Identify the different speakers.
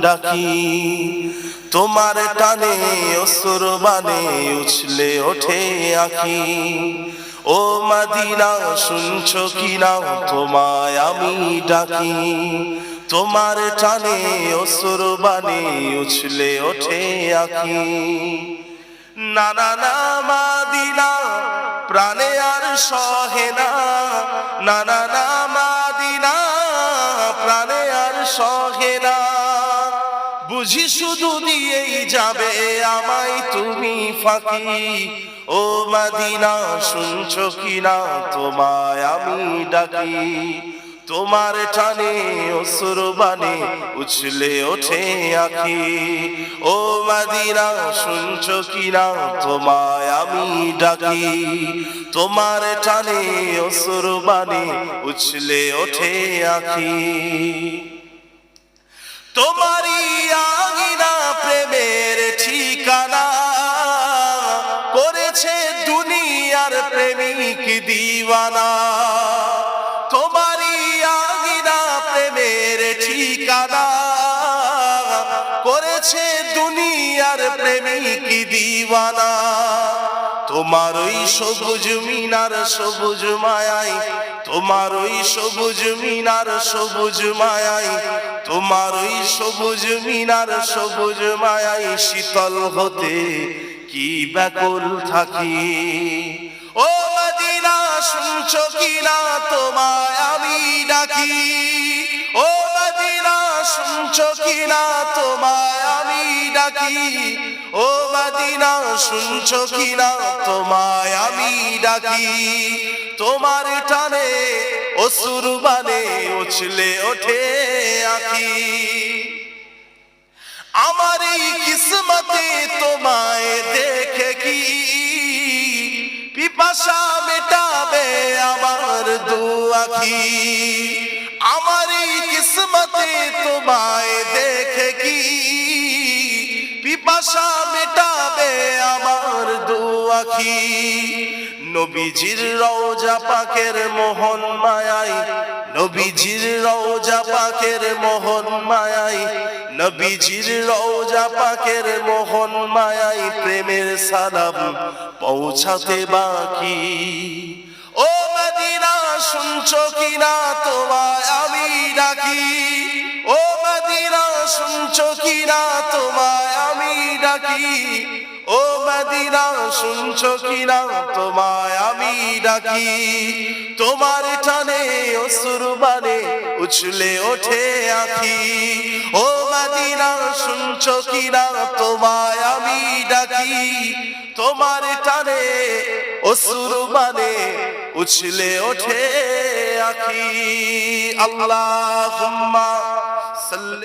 Speaker 1: ডাকি। তোমার টানে অসুর বানে উছলে ওঠে আখি। ও মাদিনা, শুনছো কি না তোমায় আমি ডাকি। তোমার টানে অসুর বানে উছলে ওঠে আখি। না না না, মাদিনা, প্রাণে আর সহে না না না বুঝি শুধু দিয়েই যাবে আমায় তুমি ফাঁকি। ও মাদিনা, শুনছো কি না তোমায় আমি ডাকি। তোমার টানে অসুর বানে, উছলে ওঠে আখি। ও মাদিনা, শুনছো কি না তোমায় আমি ডাকি। তোমার টানে অসুর বানে, উছলে ওঠে আখি। তোমারই দুনিয়ার প্রেমিক দিওয়ানা। তোমারই আঙিনা প্রেমের ঠিকানা। করেছে দুনিয়ার প্রেমিক দিওয়ানা। তোমার ওই সবুজ মিনার সবুজ মায়াই তোমার ওই সবুজ মিনার সবুজ মায়াই তোমার ওই সবুজ মিনার সবুজ মায়াই শীতল হতে কি ব্যাকুল থাকি? ও মদিনা, শুনছো কি না তোমায় আমি ডাকি। ও মদিনা, শুনছো কি না তোমায় আমি ডাকি। ও মদিনা, শুনছো কি না তোমায় আমি ডাকি। তোমার টানে অসুর বানে উছলে ওঠে আখি। পিপাসা মেটাবে আমার দু আখি। আমার এই কিসমতে তোমায় দেখে কি? পিপাসা মেটাবে আমার দু আখি। নবীজির রওজা পাকের মোহন মায়াই নবীজির রওজা পাকের মোহন মায়াই, নবীজির রওজা পাকের মোহন মায়াই, প্রেমের সালাম পৌঁছাতে বাকি। ও মদিনা, শুনছো কিনা তোমায় আমি ডাকি? ও মদিনা, শুনছো কিনা তোমায় ডাকি ও মদিনা শুনছো কিনা? তোমায় আমি ডাকি। তোমার টানে অসুর বানে উছলে ওঠে আখি। ও মদিনা শুনছো কিনা? তোমায় আমি ডাকি। তোমার টানে অসুর বানে উছলে ওঠে আখি। আল্লাহ